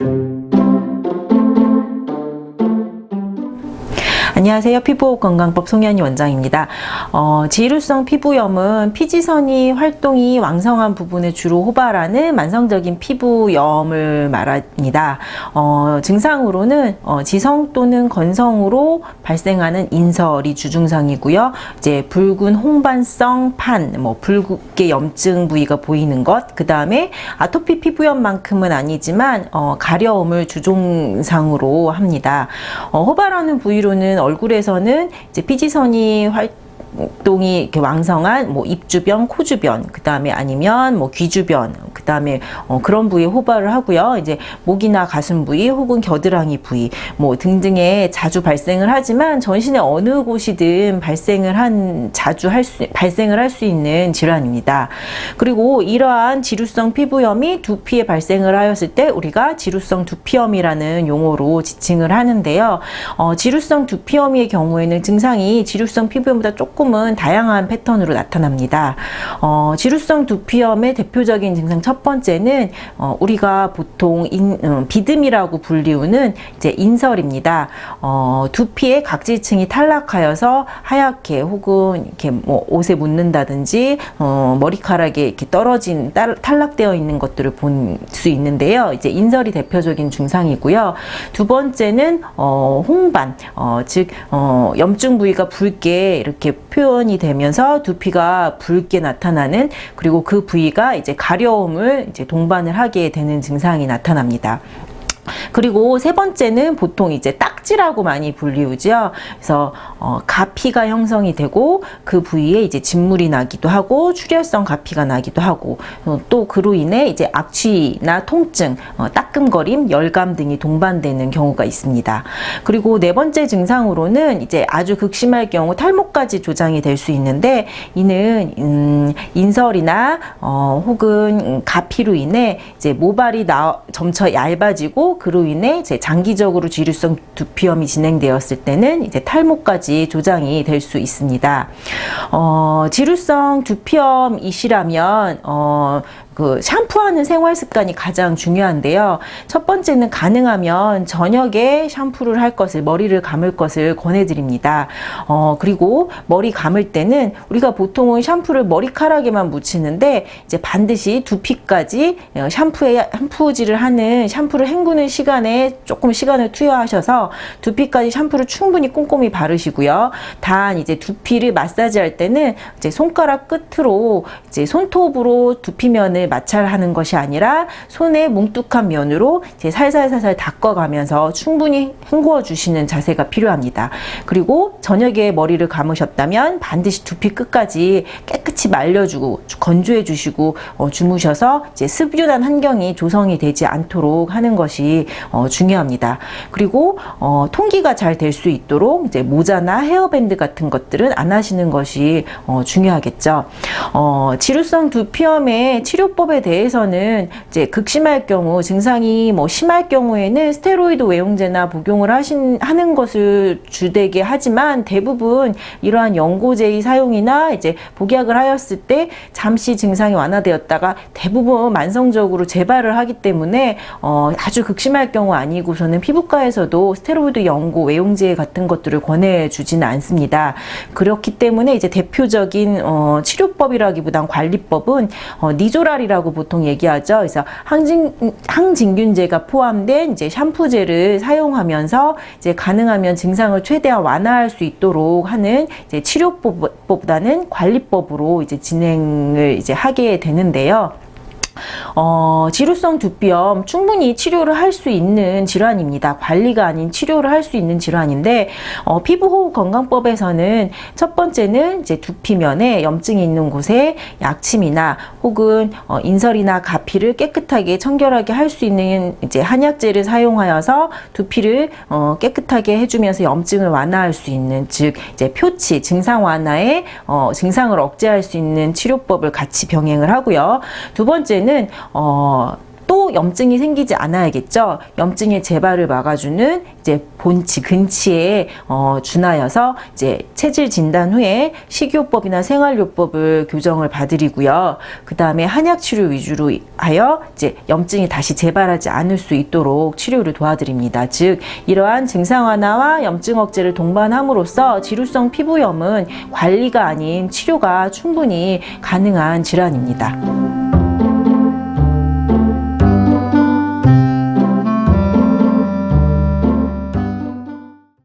thank you. 안녕하세요. 피부건강법 송현희 원장입니다. 어, 지루성 피부염은 피지선이 활동이 왕성한 부분에 주로 호발하는 만성적인 피부염을 말합니다. 어, 증상으로는 어, 지성 또는 건성으로 발생하는 인설이 주증상이고요. 이제 붉은 홍반성 판, 뭐 붉게 염증 부위가 보이는 것, 그 다음에 아토피 피부염만큼은 아니지만 어, 가려움을 주종상으로 합니다. 어, 호발하는 부위로는 얼굴에서는 이제 피지선이 활 활동이 이렇게 왕성한 뭐 입 주변, 코 주변, 그 다음에 아니면 뭐 귀 주변, 그 다음에 어 그런 부위에 호발을 하고요. 이제 목이나 가슴 부위 혹은 겨드랑이 부위 뭐 등등에 자주 발생을 하지만 전신의 어느 곳이든 발생을 한 자주 할 수 발생을 할 수 있는 질환입니다. 그리고 이러한 지루성 피부염이 두피에 발생을 하였을 때 우리가 지루성 두피염이라는 용어로 지칭을 하는데요. 어, 지루성 두피염의 경우에는 증상이 지루성 피부염보다 조금 은 다양한 패턴으로 나타납니다. 어, 지루성 두피염의 대표적인 증상 첫 번째는 어, 우리가 보통 인, 음, 비듬이라고 불리우는 이제 인설입니다. 어, 두피의 각질층이 탈락하여서 하얗게 혹은 이렇게 뭐 옷에 묻는다든지 어, 머리카락에 이렇게 떨어진 딸- 탈락되어 있는 것들을 본 수 있는데요. 이제 인설이 대표적인 증상이고요. 두 번째는 어, 홍반, 어, 즉 어, 염증 부위가 붉게 이렇게 표현이 되면서 두피가 붉게 나타나는 그리고 그 부위가 이제 가려움을 이제 동반을 하게 되는 증상이 나타납니다. 그리고 세 번째는 보통 이제 딱지라고 많이 불리우죠. 그래서 어, 가피가 형성이 되고 그 부위에 이제 진물이 나기도 하고 출혈성 가피가 나기도 하고 어, 또 그로 인해 이제 악취나 통증, 어, 따끔거림, 열감 등이 동반되는 경우가 있습니다. 그리고 네 번째 증상으로는 이제 아주 극심할 경우 탈모까지 조장이 될 수 있는데 이는 음, 인설이나 어, 혹은 음, 가피로 인해 이제 모발이 나, 점차 얇아지고 그로 인해 이제 장기적으로 지루성 두피염이 진행되었을 때는 이제 탈모까지 조장이 될 수 있습니다. 어, 지루성 두피염이시라면 어, 그 샴푸하는 생활 습관이 가장 중요한데요. 첫 번째는 가능하면 저녁에 샴푸를 할 것을 머리를 감을 것을 권해드립니다. 어 그리고 머리 감을 때는 우리가 보통은 샴푸를 머리카락에만 묻히는데 이제 반드시 두피까지 어, 샴푸에 샴푸질을 하는 샴푸를 헹구는 시간에 조금 시간을 투여하셔서 두피까지 샴푸를 충분히 꼼꼼히 바르시고요. 단 이제 두피를 마사지할 때는 이제 손가락 끝으로 이제 손톱으로 두피면을 마찰하는 것이 아니라 손의 뭉툭한 면으로 이제 살살살살 닦아가면서 충분히 헹구어 주시는 자세가 필요합니다. 그리고 저녁에 머리를 감으셨다면 반드시 두피 끝까지 깨끗 이 말려주고 건조해 주시고 어, 주무셔서 이제 습유한 환경이 조성이 되지 않도록 하는 것이 어, 중요합니다. 그리고 어, 통기가 잘 될 수 있도록 이제 모자나 헤어밴드 같은 것들은 안 하시는 것이 어, 중요하겠죠. 어, 지루성 두피염의 치료법에 대해서는 이제 극심할 경우 증상이 뭐 심할 경우에는 스테로이드 외용제나 복용을 하신 하는 것을 주되게 하지만 대부분 이러한 연고제의 사용이나 이제 복약을 하였을 때 잠시 증상이 완화되었다가 대부분 만성적으로 재발을 하기 때문에 어, 아주 극심할 경우 아니고서는 피부과에서도 스테로이드 연고 외용제 같은 것들을 권해주지는 않습니다. 그렇기 때문에 이제 대표적인 어, 치료법이라기보단 관리법은 어, 니조랄이라고 보통 얘기하죠. 그래서 항진 항진균제가 포함된 이제 샴푸제를 사용하면서 이제 가능하면 증상을 최대한 완화할 수 있도록 하는 이제 치료법보다는 관리법으로 이제 진행을 이제 하게 되는데요. 어, 지루성 두피염 충분히 치료를 할 수 있는 질환입니다. 관리가 아닌 치료를 할 수 있는 질환인데 어, 피부호흡 건강법에서는 첫 번째는 이제 두피면에 염증이 있는 곳에 약침이나 혹은 어, 인설이나 가피를 깨끗하게 청결하게 할 수 있는 이제 한약제를 사용하여서 두피를 어, 깨끗하게 해주면서 염증을 완화할 수 있는 즉 이제 표치 증상 완화에 어, 증상을 억제할 수 있는 치료법을 같이 병행을 하고요. 두 번째는 어 또 염증이 생기지 않아야겠죠. 염증의 재발을 막아주는 이제 본치 근치에 어, 준하여서 이제 체질 진단 후에 식이요법이나 생활요법을 교정을 봐드리고요. 그 다음에 한약 치료 위주로 하여 이제 염증이 다시 재발하지 않을 수 있도록 치료를 도와드립니다. 즉 이러한 증상 완화와 염증 억제를 동반함으로써 지루성 피부염은 관리가 아닌 치료가 충분히 가능한 질환입니다.